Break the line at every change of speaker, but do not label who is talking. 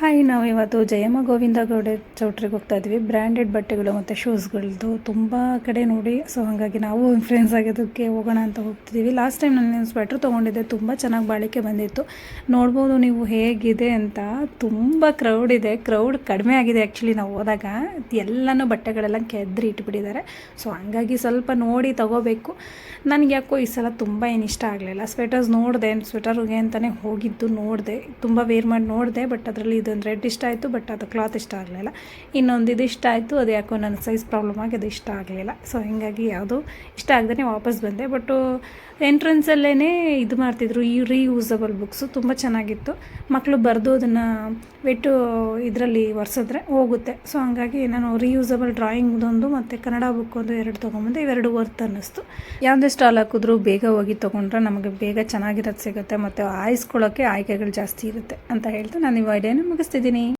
Hi, ನಾವು ಇವತ್ತು ಜಯಮ್ಮ ಗೋವಿಂದ ಗೌಡೆ ಚೌಟ್ರಿಗೆ ಹೋಗ್ತಾ ಇದ್ವಿ. ಬ್ರ್ಯಾಂಡೆಡ್ ಬಟ್ಟೆಗಳು ಮತ್ತು ಶೂಸ್ಗಳದ್ದು ತುಂಬ ಕಡೆ ನೋಡಿ. ಸೊ ಹಾಗಾಗಿ ನಾವು ಇನ್ಫ್ಲೂಯೆನ್ಸ್ ಆಗೋದಕ್ಕೆ ಹೋಗೋಣ ಅಂತ ಹೋಗ್ತಿದ್ದೀವಿ ಲಾಸ್ಟ್ ಟೈಮ್ ನಾನು ಸ್ವೆಟ್ರ್ ತೊಗೊಂಡಿದ್ದೆ. ತುಂಬ ಚೆನ್ನಾಗಿ ಬಾಳಿಕೆ ಬಂದಿತ್ತು. ನೋಡ್ಬೋದು ನೀವು ಹೇಗಿದೆ ಅಂತ ತುಂಬ ಕ್ರೌಡ್ ಇದೆ. ಕ್ರೌಡ್ ಕಡಿಮೆ ಆಗಿದೆ ಆ್ಯಕ್ಚುಲಿ ನಾವು ಹೋದಾಗ. ಎಲ್ಲನೂ ಬಟ್ಟೆಗಳೆಲ್ಲ ಕೆದ್ರಿ ಇಟ್ಬಿಟ್ಟಿದ್ದಾರೆ. ಸೊ ಹಾಗಾಗಿ ಸ್ವಲ್ಪ ನೋಡಿ ತಗೋಬೇಕು. ನನಗೆ ಯಾಕೋ ಈ ಸಲ ತುಂಬ ಏನು ಇಷ್ಟ ಆಗಲಿಲ್ಲ. ಸ್ವೆಟರ್ಸ್ ನೋಡಿದೆ. ಸ್ವೆಟರ್ಗೆ ಅಂತಲೇ ಹೋಗಿದ್ದು ನೋಡಿದೆ. ತುಂಬ ವೇರ್ ಮಾಡಿ ನೋಡಿದೆ. ಬಟ್ ಅದರಲ್ಲಿ ಇದೊಂದು ರೆಡ್ ಇಷ್ಟ ಆಯಿತು ಬಟ್ ಅದು ಕ್ಲಾತ್ ಇಷ್ಟ ಆಗಲಿಲ್ಲ. ಇನ್ನೊಂದು ಇದು ಇಷ್ಟ ಆಯಿತು, ಅದು ಯಾಕೋ ನನ್ನ ಸೈಜ್ ಪ್ರಾಬ್ಲಮ್ ಆಗಿ ಅದು ಇಷ್ಟ ಆಗಲಿಲ್ಲ. ಸೊ ಹೀಗಾಗಿ ಯಾವುದು ಇಷ್ಟ ಆಗದೇ ವಾಪಸ್ ಬಂದೆ. ಬಟ್ಟು ಎಂಟ್ರೆನ್ಸಲ್ಲೇ ಇದು ಮಾಡ್ತಿದ್ರು, ಈ ರೀಯೂಸಬಲ್ ಬುಕ್ಸು ತುಂಬ ಚೆನ್ನಾಗಿತ್ತು. ಮಕ್ಕಳು ಬರೆದು ಅದನ್ನು ವೆಟ್ಟು ಇದರಲ್ಲಿ ಒರೆಸಿದ್ರೆ ಹೋಗುತ್ತೆ. ಸೊ ಹಂಗಾಗಿ ನಾನು ರೀಯೂಸಬಲ್ ಡ್ರಾಯಿಂಗ್ದೊಂದು ಮತ್ತು ಕನ್ನಡ ಬುಕ್ ಒಂದು ಎರಡು ತೊಗೊಂಬಂದೆ. ಇವೆರಡು ವರ್ತ್ ಅನ್ನಿಸ್ತು. ಯಾವುದೇ ಸ್ಟಾಲ್ ಹಾಕಿದ್ರೂ ಬೇಗ ಹೋಗಿ ತೊಗೊಂಡ್ರೆ ನಮಗೆ ಬೇಗ ಚೆನ್ನಾಗಿರೋದು ಸಿಗುತ್ತೆ. ಮತ್ತು ಆಯಿಸ್ಕೊಳ್ಳೋಕ್ಕೆ ಆಯ್ಕೆಗಳು ಜಾಸ್ತಿ ಇರುತ್ತೆ ಅಂತ ಹೇಳ್ತಾ ನಾನು ಈ ವಿಡಿಯೋನ ಮುಗಿಸ್ತಿದ್ದೀನಿ.